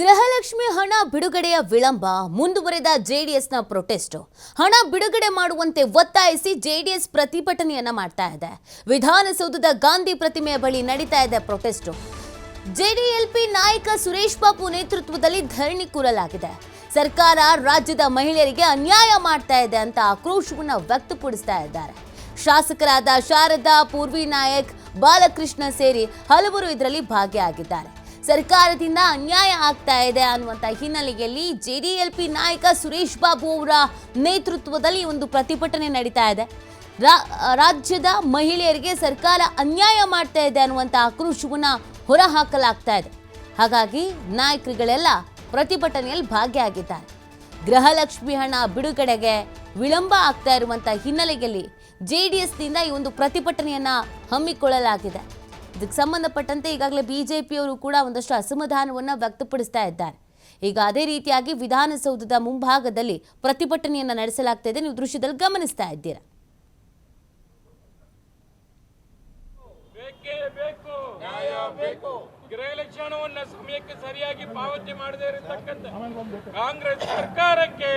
ಗೃಹಲಕ್ಷ್ಮಿ ಹಣ ಬಿಡುಗಡೆಯ ವಿಳಂಬ, ಮುಂದುವರೆದ ಜೆಡಿಎಸ್ನ ಪ್ರೊಟೆಸ್ಟ್. ಹಣ ಬಿಡುಗಡೆ ಮಾಡುವಂತೆ ಒತ್ತಾಯಿಸಿ ಜೆಡಿಎಸ್ ಪ್ರತಿಭಟನೆಯನ್ನ ಮಾಡ್ತಾ ಇದೆ. ವಿಧಾನಸೌಧದ ಗಾಂಧಿ ಪ್ರತಿಮೆಯ ಬಳಿ ನಡೀತಾ ಇದೆ ಪ್ರೊಟೆಸ್ಟ್. ಜೆಡಿಎಲ್ಪಿ ನಾಯಕ ಸುರೇಶ್ ಬಾಬು ನೇತೃತ್ವದಲ್ಲಿ ಧರಣಿ ಕೂರಲಾಗಿದೆ. ಸರ್ಕಾರ ರಾಜ್ಯದ ಮಹಿಳೆಯರಿಗೆ ಅನ್ಯಾಯ ಮಾಡ್ತಾ ಇದೆ ಅಂತ ಆಕ್ರೋಶವನ್ನ ವ್ಯಕ್ತಪಡಿಸ್ತಾ ಇದ್ದಾರೆ. ಶಾಸಕರಾದ ಶಾರದಾ, ಪೂರ್ವಿ ನಾಯಕ್, ಬಾಲಕೃಷ್ಣ ಸೇರಿ ಹಲವರು ಇದರಲ್ಲಿ ಭಾಗಿಯಾಗಿದ್ದಾರೆ. ಸರ್ಕಾರದಿಂದ ಅನ್ಯಾಯ ಆಗ್ತಾ ಇದೆ ಅನ್ನುವಂಥ ಹಿನ್ನೆಲೆಯಲ್ಲಿ ಜೆಡಿಎಲ್ಪಿ ನಾಯಕ ಸುರೇಶ್ ಬಾಬು ಅವರ ನೇತೃತ್ವದಲ್ಲಿ ಒಂದು ಪ್ರತಿಭಟನೆ ನಡೀತಾ ಇದೆ. ರಾಜ್ಯದ ಮಹಿಳೆಯರಿಗೆ ಸರ್ಕಾರ ಅನ್ಯಾಯ ಮಾಡ್ತಾ ಇದೆ ಅನ್ನುವಂಥ ಆಕ್ರೋಶವನ್ನ ಹೊರಹಾಕಲಾಗ್ತಾ ಇದೆ. ಹಾಗಾಗಿ ನಾಯಕರುಗಳೆಲ್ಲ ಪ್ರತಿಭಟನೆಯಲ್ಲಿ ಭಾಗಿಯಾಗಿದ್ದಾರೆ. ಗೃಹಲಕ್ಷ್ಮಿ ಹಣ ಬಿಡುಗಡೆಗೆ ವಿಳಂಬ ಆಗ್ತಾ ಇರುವಂಥ ಹಿನ್ನೆಲೆಯಲ್ಲಿ ಜೆ ಡಿ ಎಸ್ನಿಂದ ಈ ಒಂದು ಪ್ರತಿಭಟನೆಯನ್ನ ಹಮ್ಮಿಕೊಳ್ಳಲಾಗಿದೆ. ಇದಕ್ಕೆ ಸಂಬಂಧಪಟ್ಟಂತೆ ಈಗಾಗಲೇ ಬಿಜೆಪಿಯವರು ಕೂಡ ಒಂದಷ್ಟು ಅಸಮಾಧಾನವನ್ನು ವ್ಯಕ್ತಪಡಿಸ್ತಾ ಇದ್ದಾರೆ. ಈಗ ಅದೇ ರೀತಿಯಾಗಿ ವಿಧಾನಸೌಧದ ಮುಂಭಾಗದಲ್ಲಿ ಪ್ರತಿಭಟನೆಯನ್ನು ನಡೆಸಲಾಗ್ತಾ ಇದೆ. ನೀವು ದೃಶ್ಯದಲ್ಲಿ ಗಮನಿಸ್ತಾ ಇದ್ದೀರಾ? ಬೇಕೇ ಬೇಕು. ನ್ಯಾಯ ಬೇಕು. ಗೃಹಲಕ್ಷಣವನ್ನ ಸಮಯಕ್ಕೆ ಸರಿಯಾಗಿ ಪಾವತಿ ಮಾಡದೇ ಇರತಕ್ಕಂತ ಕಾಂಗ್ರೆಸ್ ಸರ್ಕಾರಕ್ಕೆ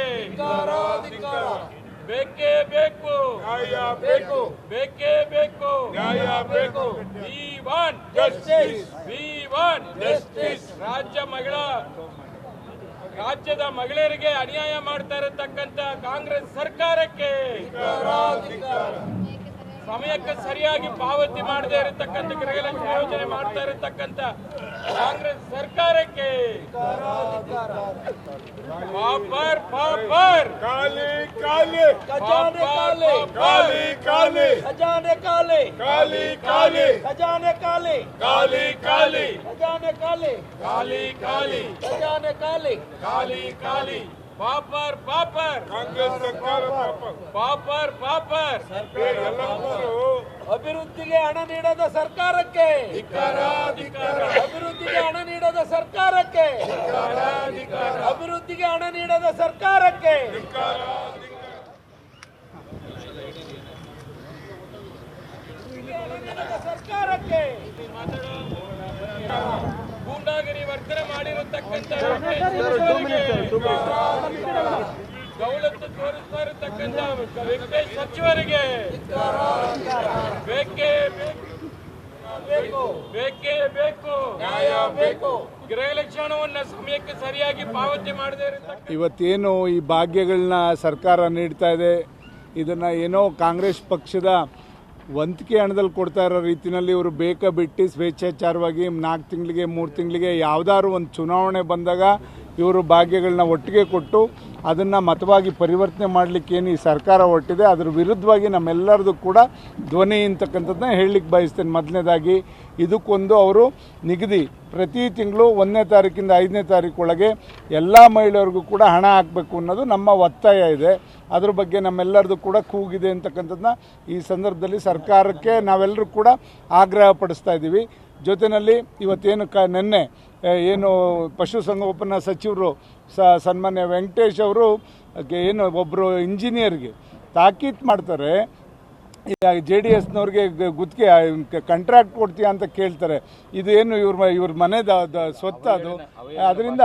ಬೇಕೇ ಬೇಕು. ಬೇಕೇ. ಬೇಕು ಬೇಕೇ ಬೇಕು ನ್ಯಾಯ ಬೇಕು ವಿ ಜಸ್ಟಿಸ್ ವಿ ಜಸ್ಟಿಸ್ ರಾಜ್ಯ ಮಹಿಳಾ ರಾಜ್ಯದ ಮಹಿಳೆಯರಿಗೆ ಅನ್ಯಾಯ ಮಾಡ್ತಾ ಇರತಕ್ಕಂತ ಕಾಂಗ್ರೆಸ್ ಸರ್ಕಾರಕ್ಕೆ ಸಮಯಕ್ಕೆ ಸರಿಯಾಗಿ ಪಾವತಿ ಮಾಡದೇ ಇರತಕ್ಕಂಥ ಯೋಜನೆ ಮಾಡ್ತಾ ಇರತಕ್ಕಂತ ಕಾಂಗ್ರೆಸ್ ಸರ್ಕಾರಕ್ಕೆ ಪಾಪರ್ ಪಾಪರ್ ಕಾಲಿ ಕಾಲಿ ಖಜಾನೆ ಖಾಲಿ. ಕಾಲಿ ಕಾಲಿ ಖಜಾನೆ ಖಾಲಿ ಕಾಲಿ ಕಾಲಿ ಖಜಾನೆ ಖಾಲಿ ಕಾಲಿ ಕಾಲಿ ಖಜಾನೆ ಖಾಲಿ ಕಾಲಿ ಕಾಲಿ ಖಜಾನೆ ಖಾಲಿ ಖಾಲಿ ಖಾಲಿ ಪಾಪರ್ ಪಾಪರ್. ಕಾಂಗ್ರೆಸ್ ಸರ್ಕಾರ ಪಾಪ ಪಾಪರ್ ಪಾಪರ್. ಎಲ್ಲರೂ ಅಭಿವೃದ್ಧಿಗೆ ಹಣ ನೀಡದ ಸರ್ಕಾರಕ್ಕೆ. ಅಭಿವೃದ್ಧಿಗೆ ಹಣ ನೀಡದ ಸರ್ಕಾರಕ್ಕೆ. ಅಭಿವೃದ್ಧಿಗೆ ಹಣ ನೀಡದ ಸರ್ಕಾರಕ್ಕೆ. ಸರ್ಕಾರಕ್ಕೆ. ಗೂಂಡಾಗಿರಿ ವರ್ತನೆ ಮಾಡಿರತಕ್ಕಂಥ ದೌಲತ್ತು ತೋರಿಸ್ತಾ ಇರತಕ್ಕಂತ ವೆಂಕಟೇಶ್ ಸಚಿವರಿಗೆ ಬೇಕೇ ಬೇಕು ಬೇಕೇ ಬೇಕು ನ್ಯಾಯ ಬೇಕು. ಗೃಹಲಕ್ಷಣವನ್ನ ಸಮಯಕ್ಕೆ ಸರಿಯಾಗಿ ಪಾವತಿ ಮಾಡದೇ ಇವತ್ತೇನು ಈ ಭಾಗ್ಯಗಳನ್ನ ಸರ್ಕಾರ ನೀಡ್ತಾ ಇದೆ ಇದನ್ನ ಏನೋ ಕಾಂಗ್ರೆಸ್ ಪಕ್ಷದ ವಂತಿಕೆ ಹಣದಲ್ಲಿ ಕೊಡ್ತಾ ಇರೋ ರೀತಿಯಲ್ಲಿ ಇವರು ಬೇಕ ಬಿಟ್ಟು ಸ್ವೇಚ್ಛಾಚಾರವಾಗಿ ನಾಲ್ಕು ತಿಂಗಳಿಗೆ, ಮೂರು ತಿಂಗಳಿಗೆ ಯಾವುದಾದ್ರು ಒಂದು ಚುನಾವಣೆ ಬಂದಾಗ ಇವರು ಭಾಗ್ಯಗಳನ್ನ ಒಟ್ಟಿಗೆ ಕೊಟ್ಟು ಅದನ್ನು ಮತವಾಗಿ ಪರಿವರ್ತನೆ ಮಾಡಲಿಕ್ಕೆ ಏನು ಈ ಸರ್ಕಾರ ಹೊಟ್ಟಿದೆ ಅದ್ರ ವಿರುದ್ಧವಾಗಿ ನಮ್ಮೆಲ್ಲರದು ಕೂಡ ಧ್ವನಿ ಅಂತಕ್ಕಂಥದ್ದನ್ನ ಹೇಳಲಿಕ್ಕೆ ಬಯಸ್ತೇನೆ. ಮೊದಲನೇದಾಗಿ, ಇದಕ್ಕೊಂದು ಅವರು ನಿಗದಿ ಪ್ರತಿ ತಿಂಗಳು ಒಂದನೇ ತಾರೀಕಿಂದ ಐದನೇ ತಾರೀಕು ಒಳಗೆ ಎಲ್ಲ ಮಹಿಳೆಯರಿಗೂ ಕೂಡ ಹಣ ಹಾಕಬೇಕು ಅನ್ನೋದು ನಮ್ಮ ಒತ್ತಾಯ ಇದೆ. ಅದ್ರ ಬಗ್ಗೆ ನಮ್ಮೆಲ್ಲರದು ಕೂಡ ಕೂಗಿದೆ ಅಂತಕ್ಕಂಥದ್ದನ್ನ ಈ ಸಂದರ್ಭದಲ್ಲಿ ಸರ್ಕಾರಕ್ಕೆ ನಾವೆಲ್ಲರೂ ಕೂಡ ಆಗ್ರಹ ಪಡಿಸ್ತಾ ಇದ್ದೀವಿ. ಜೊತೆಯಲ್ಲಿ ಇವತ್ತೇನು ಕ, ನಿನ್ನೆ ಏನು ಪಶುಸಂಗೋಪನಾ ಸಚಿವರು ಸ ಸನ್ಮಾನ್ಯ ವೆಂಕಟೇಶ್ ಅವರು ಏನು ಒಬ್ಬರು ಇಂಜಿನಿಯರ್ಗೆ ತಾಕೀತು ಮಾಡ್ತಾರೆ. ಜೆ ಡಿ ಎಸ್ನವ್ರಿಗೆ ಗುತ್ತಿಗೆ ಕಾಂಟ್ರಾಕ್ಟ್ ಕೊಡ್ತೀಯ ಅಂತ ಕೇಳ್ತಾರೆ. ಇದು ಏನು ಇವ್ರ ಇವ್ರ ಮನೆದ ಸ್ವತ್ತು ಅದು. ಅದರಿಂದ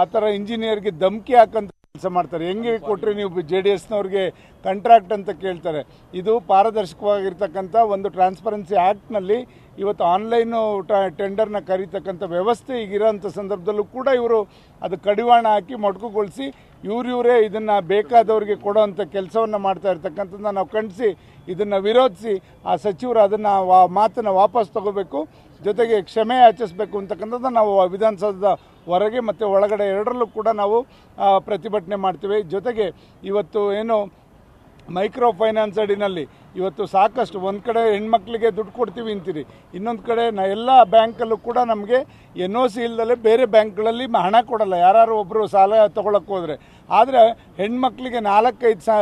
ಆ ಥರ ಇಂಜಿನಿಯರ್ಗೆ ಧಮಕಿ ಹಾಕಂತ ಕೆಲಸ ಮಾಡ್ತಾರೆ. ಹೆಂಗೆ ಕೊಟ್ಟರೆ ನೀವು ಜೆ ಡಿ ಎಸ್ನವ್ರಿಗೆ ಕಂಟ್ರಾಕ್ಟ್ ಅಂತ ಕೇಳ್ತಾರೆ. ಇದು ಪಾರದರ್ಶಕವಾಗಿರ್ತಕ್ಕಂಥ ಒಂದು ಟ್ರಾನ್ಸ್ಪರೆನ್ಸಿ ಆ್ಯಕ್ಟ್ನಲ್ಲಿ ಇವತ್ತು ಆನ್ಲೈನು ಟೆಂಡರ್ನ ಕರೀತಕ್ಕಂಥ ವ್ಯವಸ್ಥೆ ಈಗಿರೋಂಥ ಸಂದರ್ಭದಲ್ಲೂ ಕೂಡ ಇವರು ಅದು ಕಡಿವಾಣ ಹಾಕಿ ಮೊಟಕುಗೊಳಿಸಿ ಇವ್ರಿವರೇ ಇದನ್ನು ಬೇಕಾದವ್ರಿಗೆ ಕೊಡೋವಂಥ ಕೆಲಸವನ್ನು ಮಾಡ್ತಾ ಇರ್ತಕ್ಕಂಥದ್ದನ್ನ ನಾವು ಖಂಡಿಸಿ ಇದನ್ನು ವಿರೋಧಿಸಿ ಆ ಸಚಿವರು ಅದನ್ನು ವಾ, ಮಾತನ್ನು ವಾಪಸ್ ತಗೋಬೇಕು. ಜೊತೆಗೆ ಕ್ಷಮೆ ಯಾಚಿಸಬೇಕು ಅಂತಕ್ಕಂಥದ್ದು ನಾವು ವಿಧಾನಸೌಧದ ಹೊರಗೆ ಮತ್ತು ಒಳಗಡೆ ಎರಡರಲ್ಲೂ ಕೂಡ ನಾವು ಪ್ರತಿಭಟನೆ ಮಾಡ್ತೀವಿ. ಜೊತೆಗೆ ಇವತ್ತು ಏನು ಮೈಕ್ರೋ ಫೈನಾನ್ಸ್ ಅಡಿನಲ್ಲಿ ಇವತ್ತು ಸಾಕಷ್ಟು ಒಂದು ಕಡೆ ಹೆಣ್ಮಕ್ಳಿಗೆ ದುಡ್ಡು ಕೊಡ್ತೀವಿ ಅಂತೀರಿ, ಇನ್ನೊಂದು ಕಡೆ ನ ಎಲ್ಲ ಬ್ಯಾಂಕಲ್ಲೂ ಕೂಡ ನಮಗೆ ಎನ್ ಒ ಸಿ ಇಲ್ಲದಲ್ಲೇ ಬೇರೆ ಬ್ಯಾಂಕ್ಗಳಲ್ಲಿ ಹಣ ಕೊಡಲ್ಲ. ಯಾರು ಒಬ್ಬರು ಸಾಲ ತೊಗೊಳಕ್ಕೆ ಹೋದರೆ. ಆದರೆ ಹೆಣ್ಮಕ್ಳಿಗೆ ನಾಲ್ಕೈದು ಸಾ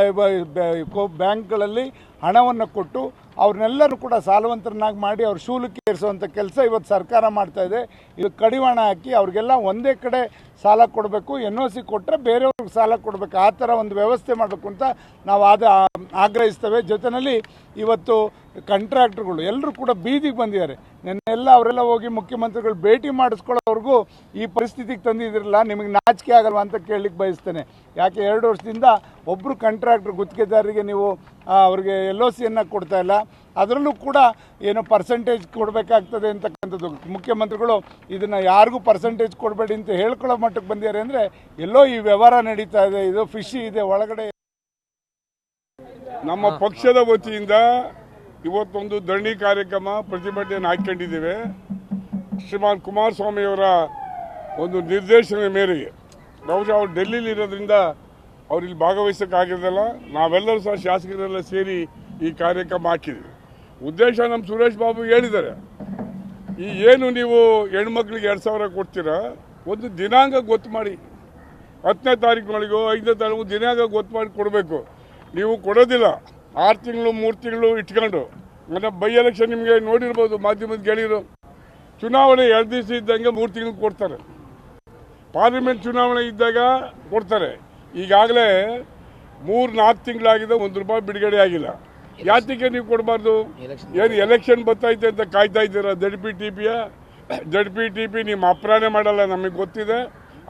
ಬ್ಯಾಂಕ್ಗಳಲ್ಲಿ ಹಣವನ್ನು ಕೊಟ್ಟು ಅವ್ರನ್ನೆಲ್ಲರೂ ಕೂಡ ಸಾಲವಂತರನ್ನಾಗಿ ಮಾಡಿ ಅವ್ರ ಶೂಲಕ್ಕೆ ಏರಿಸುವಂಥ ಕೆಲಸ ಇವತ್ತು ಸರ್ಕಾರ ಮಾಡ್ತಾ ಇದೆ. ಇದು ಕಡಿವಾಣ ಹಾಕಿ ಅವ್ರಿಗೆಲ್ಲ ಒಂದೇ ಕಡೆ ಸಾಲ ಕೊಡಬೇಕು ಎನ್ ಒ ಸಿ ಕೊಟ್ಟರೆ ಬೇರೆಯವ್ರಿಗೆ ಸಾಲ ಕೊಡಬೇಕು. ಆ ಥರ ಒಂದು ವ್ಯವಸ್ಥೆ ಮಾಡಬೇಕು ಅಂತ ನಾವು ಆದ ಆಗ್ರಹಿಸ್ತೇವೆ. ಜೊತೆಯಲ್ಲಿ ಇವತ್ತು ಕಾಂಟ್ರಾಕ್ಟರ್ಗಳು ಎಲ್ಲರೂ ಕೂಡ ಬೀದಿಗೆ ಬಂದಿದ್ದಾರೆ. ನೆನ್ನೆಲ್ಲ ಅವರೆಲ್ಲ ಹೋಗಿ ಮುಖ್ಯಮಂತ್ರಿಗಳು ಭೇಟಿ ಮಾಡಿಸ್ಕೊಳ್ಳೋವರೆಗೂ ಈ ಪರಿಸ್ಥಿತಿಗೆ ತಂದಿದ್ದಿರಲ್ಲ, ನಿಮಗೆ ನಾಚಿಕೆ ಆಗಲ್ವಾ ಅಂತ ಕೇಳಲಿಕ್ಕೆ ಬಯಸ್ತೇನೆ. ಯಾಕೆ ಎರಡು ವರ್ಷದಿಂದ ಒಬ್ಬರು ಕಾಂಟ್ರಾಕ್ಟರ್ ಗುತ್ತಿಗೆದಾರರಿಗೆ ನೀವು ಅವ್ರಿಗೆ ಎಲ್ ಒ ಸಿಯನ್ನು ಕೊಡ್ತಾ ಇಲ್ಲ. ಅದರಲ್ಲೂ ಕೂಡ ಏನೋ ಪರ್ಸೆಂಟೇಜ್ ಕೊಡಬೇಕಾಗ್ತದೆ ಅಂತಕ್ಕಂಥದ್ದು. ಮುಖ್ಯಮಂತ್ರಿಗಳು ಇದನ್ನು ಯಾರಿಗೂ ಪರ್ಸೆಂಟೇಜ್ ಕೊಡಬೇಡಿ ಅಂತ ಹೇಳ್ಕೊಳ್ಳೋ ಮಟ್ಟಕ್ಕೆ ಬಂದಿದ್ದಾರೆ ಅಂದರೆ ಎಲ್ಲೋ ಈ ವ್ಯವಹಾರ ನಡೀತಾ ಇದೆ, ಇದು ಫಿಶಿ ಇದೆ, ಒಳಗಡೆ ನಮ್ಮ ಪಕ್ಷದ ವತಿಯಿಂದ ಇವತ್ತೊಂದು ಧರಣಿ ಕಾರ್ಯಕ್ರಮ ಪ್ರತಿಭಟನೆಯನ್ನು ಹಾಕೊಂಡಿದ್ದೇವೆ ಶ್ರೀಮಾನ್ ಕುಮಾರಸ್ವಾಮಿಯವರ ಒಂದು ನಿರ್ದೇಶನದ ಮೇರೆಗೆ. ಬಹುಶಃ ಅವ್ರು ಡೆಲ್ಲಿಲಿ ಇರೋದ್ರಿಂದ ಅವ್ರು ಇಲ್ಲಿ ಭಾಗವಹಿಸೋಕ್ಕಾಗಿರೋದಿಲ್ಲ ನಾವೆಲ್ಲರೂ ಸಹ ಶಾಸಕರೆಲ್ಲ ಸೇರಿ ಈ ಕಾರ್ಯಕ್ರಮ ಹಾಕಿದ್ವಿ. ಉದ್ದೇಶ ನಮ್ಮ ಸುರೇಶ್ ಬಾಬು ಹೇಳಿದ್ದಾರೆ. ಈ ಏನು ನೀವು ಹೆಣ್ಮಕ್ಳಿಗೆ ಎರಡು ಸಾವಿರ ಕೊಡ್ತೀರಾ? ಒಂದು ದಿನಾಂಕ ಗೊತ್ತು ಮಾಡಿ. ಹತ್ತನೇ ತಾರೀಕಿನೊಳಗೋ ಐದನೇ ತಾರೀಕು ದಿನಾಂಕ ಗೊತ್ತು ಮಾಡಿ ಕೊಡಬೇಕು. ನೀವು ಕೊಡೋದಿಲ್ಲ. ಆರು ತಿಂಗಳು ಮೂರು ತಿಂಗಳು ಇಟ್ಕೊಂಡು. ಮತ್ತೆ ಬೈ ಎಲೆಕ್ಷನ್ ನಿಮಗೆ ನೋಡಿರ್ಬೋದು ಮಾಧ್ಯಮದ ಗೆಳೆಯರು. ಚುನಾವಣೆ ಎರಡು ದಿವಸ ಇದ್ದಂಗೆ ಮೂರು ತಿಂಗಳು ಕೊಡ್ತಾರೆ. ಪಾರ್ಲಿಮೆಂಟ್ ಚುನಾವಣೆ ಇದ್ದಾಗ ಕೊಡ್ತಾರೆ. ಈಗಾಗಲೇ ಮೂರು ನಾಲ್ಕು ತಿಂಗಳಾಗಿದೆ ಒಂದು ರೂಪಾಯಿ ಬಿಡುಗಡೆ ಆಗಿಲ್ಲ. ಯಾತಕ್ಕೆ ನೀವು ಕೊಡಬಾರ್ದು? ಏನು ಎಲೆಕ್ಷನ್ ಬರ್ತೈತೆ ಅಂತ ಕಾಯ್ತಾ ಇದ್ದೀರಾ? ಜಡ್ ಪಿ ಟಿ ಪಿಯ ಜಡ್ ಪಿ ಟಿ ಪಿ ನಿಮ್ಮ ಅಪ್ರಾಣೆ ಮಾಡಲ್ಲ ನಮಗೆ ಗೊತ್ತಿದೆ.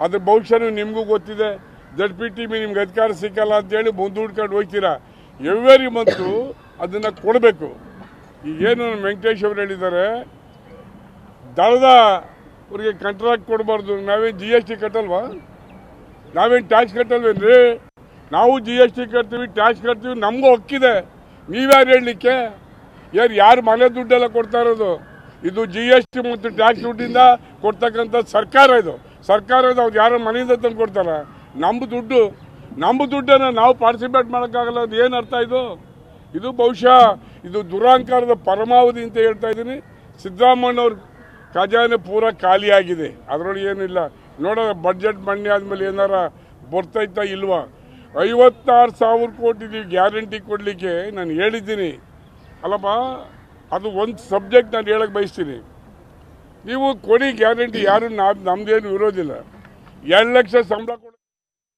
ಅದ್ರ ಭವಿಷ್ಯನೂ ನಿಮಗೂ ಗೊತ್ತಿದೆ. ಜಡ್ ಪಿ ಟಿ ನಿಮ್ಗೆ ಅಧಿಕಾರ ಸಿಕ್ಕಲ್ಲ ಅಂತೇಳಿ ಮುಂದೂಡ್ಕೊಂಡು ಹೋಗ್ತೀರಾ? ಎವ್ರಿ ಮಂತು ಅದನ್ನು ಕೊಡಬೇಕು. ಈಗೇನು ವೆಂಕಟೇಶ್ ಅವರು ಹೇಳಿದ್ದಾರೆ, ದಳದ ಅವ್ರಿಗೆ ಕಾಂಟ್ರಾಕ್ಟ್ ಕೊಡಬಾರ್ದು. ನಾವೇನು ಜಿ ಎಸ್ ಟಿ ಕಟ್ಟಲ್ವಾ? ನಾವೇನು ಟ್ಯಾಕ್ಸ್ ಕಟ್ಟಲ್ವೇನ್ರಿ? ನಾವು ಜಿ ಎಸ್ ಟಿ ಕಟ್ತೀವಿ ಟ್ಯಾಕ್ಸ್ ಕಟ್ತೀವಿ, ನಮಗೂ ಹಕ್ಕಿದೆ. ನೀವ್ಯಾರು ಹೇಳಲಿಕ್ಕೆ? ಯಾರು ಯಾರು ಮನೆ ದುಡ್ಡೆಲ್ಲ ಕೊಡ್ತಾ ಇರೋದು? ಇದು ಜಿ ಎಸ್ ಟಿ ಮತ್ತು ಟ್ಯಾಕ್ಸ್ ದುಡ್ಡಿಂದ ಕೊಡ್ತಕ್ಕಂಥ ಸರ್ಕಾರ ಇದು. ಸರ್ಕಾರ ಅವ್ರು ಯಾರು ಮನೆಯಿಂದ ತಂದು ಕೊಡ್ತಾರ? ನಮ್ಮ ದುಡ್ಡು ನಮ್ಮ ದುಡ್ಡನ್ನು ನಾವು ಪಾರ್ಟಿಸಿಪೇಟ್ ಮಾಡೋಕ್ಕಾಗಲ್ಲ, ಅದು ಏನು ಅರ್ಥ ಇದು? ಇದು ಬಹುಶಃ ಇದು ದುರಾಂಕಾರದ ಪರಮಾವಧಿ ಅಂತ ಹೇಳ್ತಾ ಇದ್ದೀನಿ. ಸಿದ್ದರಾಮಯ್ಯವ್ರ ಖಜಾನೆ ಪೂರ ಖಾಲಿಯಾಗಿದೆ ಅದರೊಳಗೆ ಏನಿಲ್ಲ. ನೋಡೋಣ ಬಡ್ಜೆಟ್ ಮಂಡಿ ಆದಮೇಲೆ ಏನಾರ ಬರ್ತೈತಾ ಇಲ್ವಾ? ಐವತ್ತಾರು ಸಾವಿರ ಕೋಟಿ ಗ್ಯಾರಂಟಿ ಕೊಡಲಿಕ್ಕೆ ನಾನು ಹೇಳಿದ್ದೀನಿ. ಅಲ್ಲಪ್ಪ, ಅದು ಒಂದು ಸಬ್ಜೆಕ್ಟ್ ನಾನು ಹೇಳಕ್ಕೆ ಬಯಸ್ತೀನಿ. ನೀವು ಕೊಡಿ ಗ್ಯಾರಂಟಿ ಯಾರು ನಮ್ದೇನು ಇರೋದಿಲ್ಲ. ಎರಡು ಲಕ್ಷ ಸಂಬಳ ಕೊಡ